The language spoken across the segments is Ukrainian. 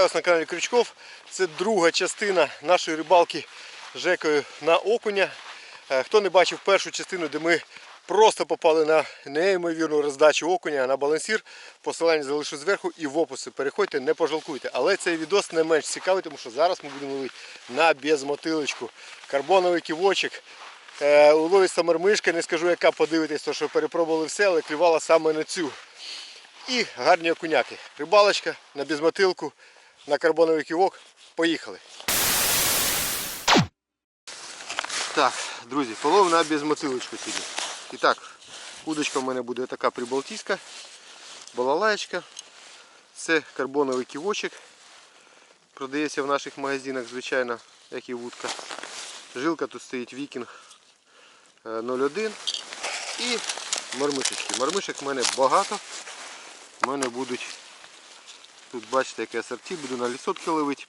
Вітаю вас на каналі Крючков. Це друга частина нашої рибалки Жекою на окуня. Е, Хто не бачив першу частину, де ми просто попали на неймовірну роздачу окуня на балансір, посилання залишу зверху і в описі. Переходьте, не пожалкуйте. Але цей відос не менш цікавий, тому що зараз ми будемо ловити на безмотилочку. Карбоновий ківочок. Е, Уловіста мармишка, не скажу яка, подивитись, то що перепробували все, але клювала саме на цю. І гарні окуняки. Рибалочка на безмотилку, на карбоновий ківок. Поїхали. Так, друзі, полов на безмотилочку сьогодні. І так, удочка в мене буде така прибалтійська, балалаєчка. Це карбоновий ківочок. Продається в наших магазинах, звичайно, як і вудка. Жилка тут стоїть Вікінг е, 01 і мармишечки. Мармишек в мене багато. У мене будуть, тут бачите, яке асорті, буду на лісотки ловити.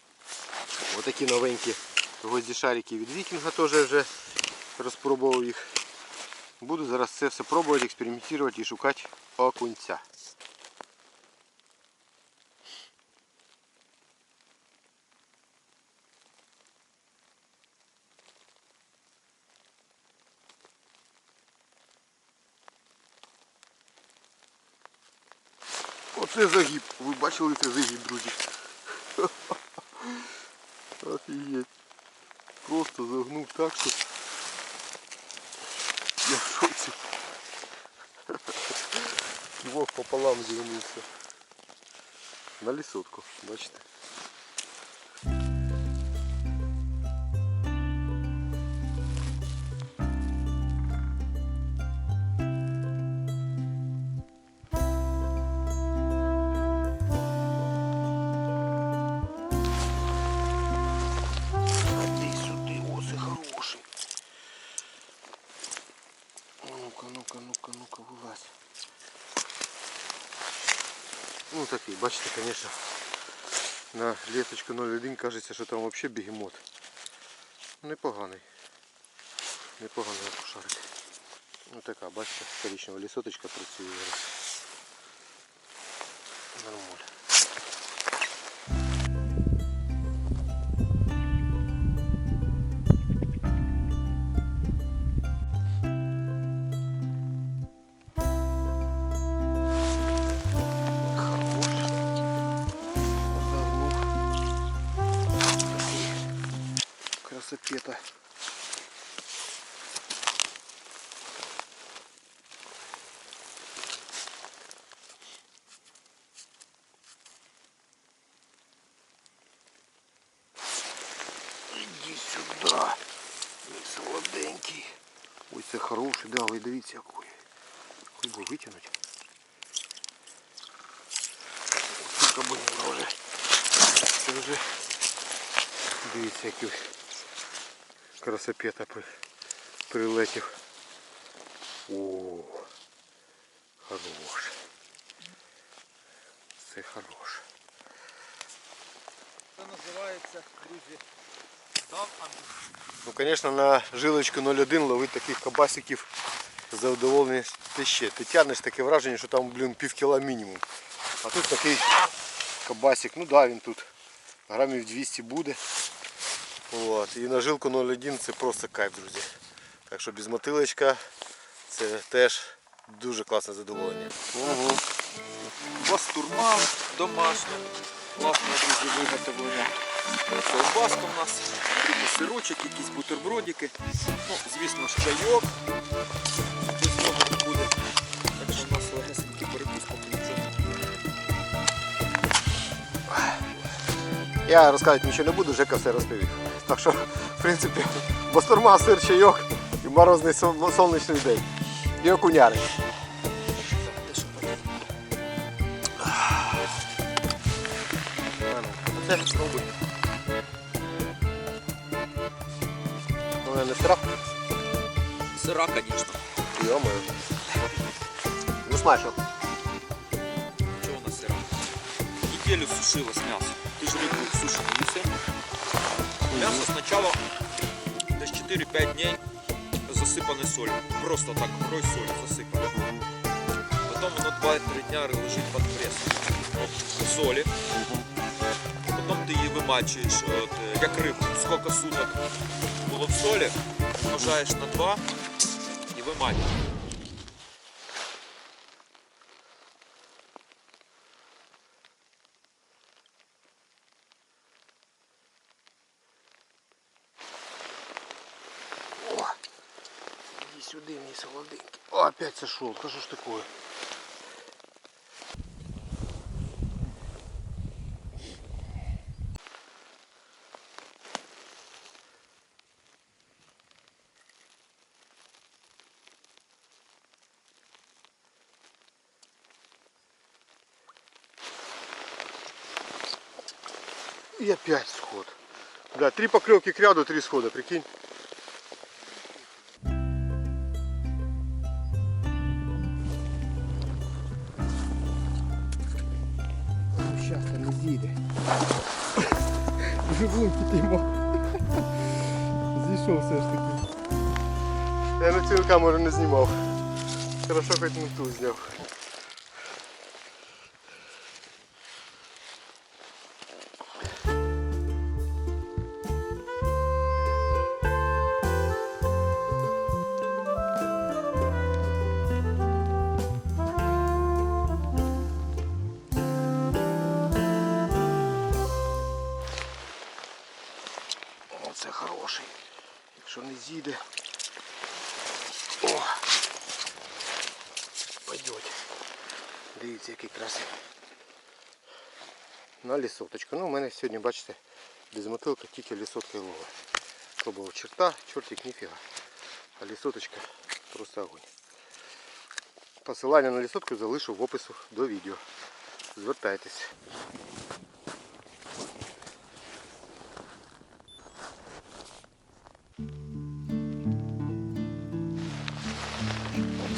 Отакі новенькі гвозді шарики від вікінга теж вже розпробував їх. Буду зараз це все пробувати, експериментувати і шукати окунця. Оце загиб. Ви бачили цей загиб, друзі? Офігеть. Просто загнув так, що я в шоці. Двох пополам зігнувся. На лісотку, бачите? Такий, бачите, конечно, на леточку 01 кажеться, що там вообще бегемот. Непоганий. Непоганий кушарик. Ну така, бачите, коричнева лісоточка працює зараз. Нормально. Красопета. Иди сюда, мій солоденький. Ой, це хороший, да, ви дивіться який. Хоч би витягнути. Скільки буде вже. Це вже дивіться, який красопета при, прилетів. О, хорош. Це хорош. Це називається, друзі, дав Ну, звісно, на жилочку 0,1 ловити таких кабасиків задоволення ти ще. Ти тягнеш таке враження, що там, блін, пів кіла мінімум. А тут такий кабасик, ну да, він тут грамів 200 буде. От. І на жилку 0,1 це просто кайф, друзі. Так що без мотилочка це теж дуже класне задоволення. Угу. бастурма домашня. Класне, друзі, виготовлення. Ковбаска у нас, сирочок, якісь бутербродики. Ну, звісно, ж, чайок. Без нього буде. Так що у нас легесенький перекус по Я розказувати нічого не буду, Жека все розповів. Так що, в принципі, бастурма, сир, чайок і морозний сон- сонячний день. І окуняри. Це спробуй. Вона не страх. Сира, звісно. Йо-моє. Ну смачно. Чого вона сира? Неделю сушилось м'ясо. Ти ж рибу сушити не все. М'ясо спочатку десь 4-5 днів засипане солью. Просто так крой солі засипане. Потім воно 2-3 дня лежить під пресом. Солі. вимачуєш, от, е, як рибу, скільки суток було в солі, множаєш на 2 і вимачуєш. Сюда, мій солоденький. О, опять сошел. Что ж такое? И опять сход. Да, три поклевки к ряду, три схода, прикинь. Камеру не знімав. Хорошо хоч не ту зняв. Дивіться, який красивий. На лісоточку. Ну, у мене сьогодні, бачите, без мотилка тільки лісотка і лова. Пробував черта, чортик ніфіга. А лісоточка просто огонь. Посилання на лісотку залишу в опису до відео. Звертайтесь.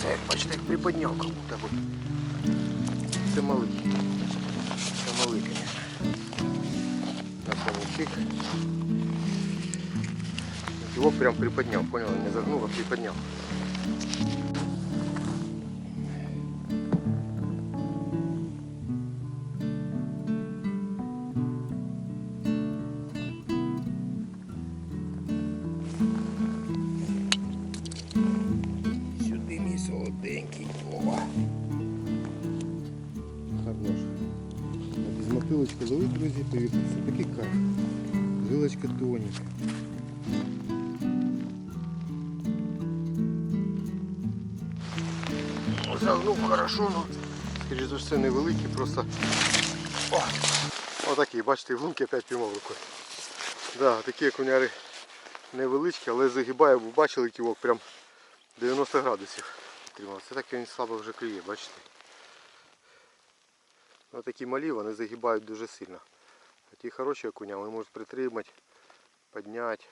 Це бачите, як приподняв би. Це малий. Це малий. На самий. Його прям приподняв, понял? Не загнув, а приподняв. Ловить, друзі, повірте, це такий кайф. Жилочка тоненька. Ну, Загнув хорошо, ну, скоріше за все невеликий, просто. О! Отакий, бачите, в лунки опять піймав рукою. Да, такі окуняри невеличкі, але загибає, бо бачили ківок прям 90 градусів тримав. Це так він слабо вже клює, бачите. Ось такі малі, вони загибають дуже сильно. А ті хороші окуня, вони можуть притримати, підняти.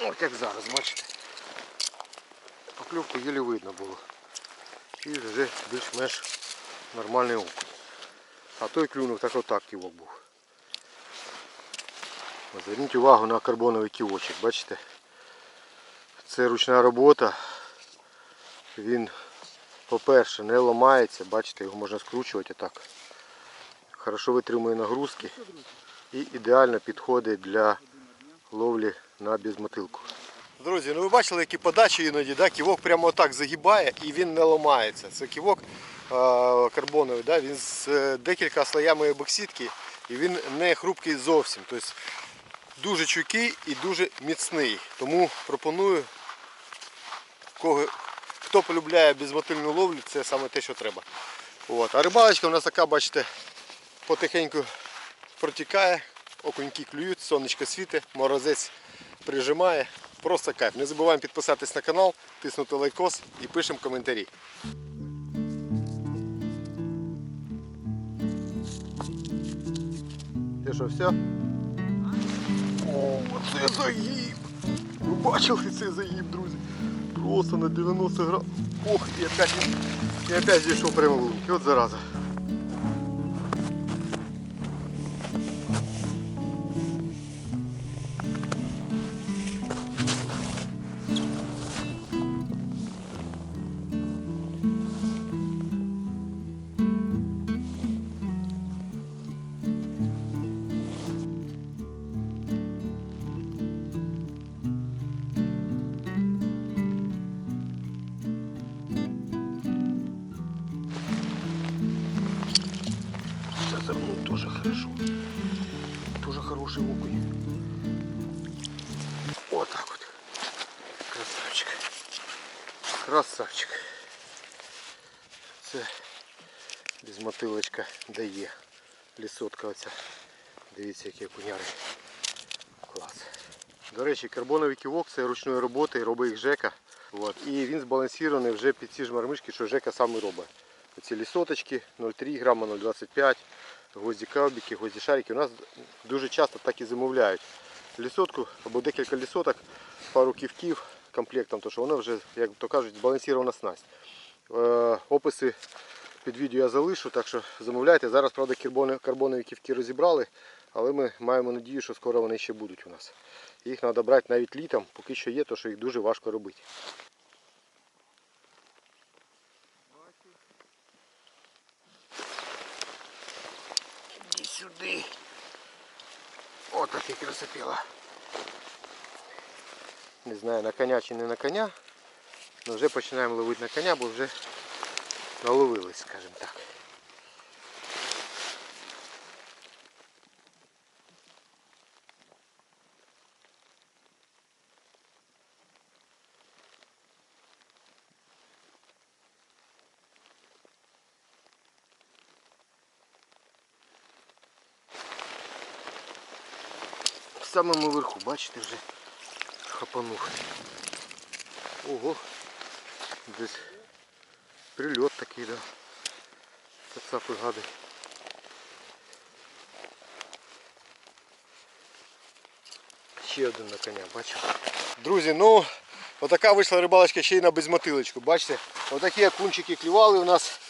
Ось як зараз, бачите. Поклювку єлі видно було. І вже більш-менш нормальний окунь. А той клюнув так отак ківок був. Зверніть увагу на карбоновий ківочок, бачите? Це ручна робота. Він, по-перше, не ламається, бачите, його можна скручувати так. Хорошо витримує нагрузки і ідеально підходить для ловлі на безмотилку. Друзі, ну ви бачили, які подачі іноді, да? ківок прямо отак загибає і він не ламається. Це ківок е, карбоновий, да? він з е, декілька слоями боксітки і він не хрупкий зовсім. Тобто дуже чуйкий і дуже міцний. Тому пропоную, кого, хто полюбляє безмотильну ловлю, це саме те, що треба. От. А рибалочка у нас така, бачите, потихеньку протікає, окуньки клюють, сонечко світить, морозець прижимає. Просто кайф. Не забуваємо підписатись на канал, тиснути лайкос і пишемо коментарі. Ти що, все? О, це загиб! Ви бачили цей загиб, друзі? Просто на 90 градусов. Ох, и опять, и опять здесь шел прямо в лунки. Вот зараза. Хороший окунь. Вот так вот. Красавчик. Красавчик. Це без мотилочка дає. Лісотка оця. Дивіться, які окуняри. Клас. До речі, карбоновий ківок це ручної роботи, робить їх Жека. От. І він збалансований вже під ці ж мармишки, що Жека сам робить. Оці лісоточки 0,3 грама, 0,25, гвозді кабіки, гвозді шарики. У нас дуже часто так і замовляють. Лісотку або декілька лісоток, пару ківків комплектом, тому що воно вже, як то кажуть, збалансована снасть. Е, описи під відео я залишу, так що замовляйте. Зараз, правда, карбони- карбонові ківки розібрали, але ми маємо надію, що скоро вони ще будуть у нас. Їх треба брати навіть літом, поки що є, тому що їх дуже важко робити. Іди сюди. О, таке красопіла. Не знаю, на коня чи не на коня. але вже починаємо ловити на коня, бо вже наловились, скажімо так. Самому верху, бачите, вже хапанув. Ого, десь прильот такий, да. Кацапи гади. Ще один на коня, бачите. Друзі, ну отака вийшла рибалочка ще й на безмотилочку. Бачите, отакі окунчики клювали у нас.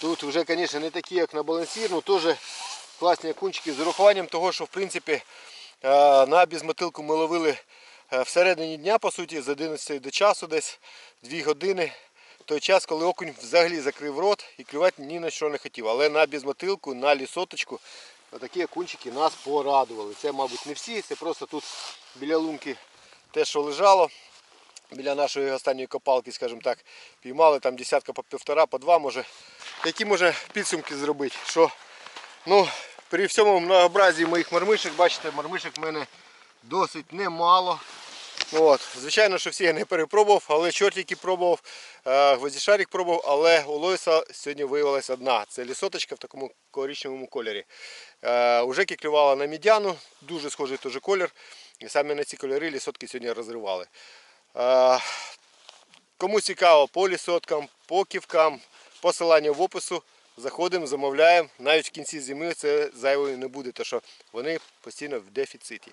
Тут вже, звісно, не такі, як на балансір, ну теж класні окунчики з урахуванням того, що в принципі на безмотилку ми ловили е, всередині дня, по суті, з 11 до часу десь 2 години. Той час, коли окунь взагалі закрив рот і клювати ні на що не хотів. Але на безмотилку, на лісоточку, такі окунчики нас порадували. Це, мабуть, не всі, це просто тут біля лунки те, що лежало. Біля нашої останньої копалки, скажімо так, піймали там десятка по півтора, по два, може. Які можна підсумки зробити? Що ну, при всьому многообразі моїх мармишок, бачите, мармишок в мене досить немало. От. Звичайно, що всі я не перепробував, але чортики пробував, е, гвоздішарик пробував, але у Лойса сьогодні виявилася одна. Це лісоточка в такому коричневому кольорі. Е, Уже клювала на мідяну, дуже схожий теж колір. І саме на ці кольори лісотки сьогодні розривали. Е, Кому цікаво по лісоткам, по ківкам, посилання в опису. Заходимо, замовляємо. Навіть в кінці зими це зайвою не буде, тому що вони постійно в дефіциті.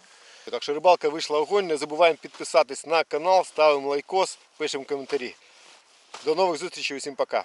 Так що рибалка вийшла огонь. Не забуваємо підписатись на канал, ставимо лайкос, пишемо коментарі. До нових зустрічей, усім пока.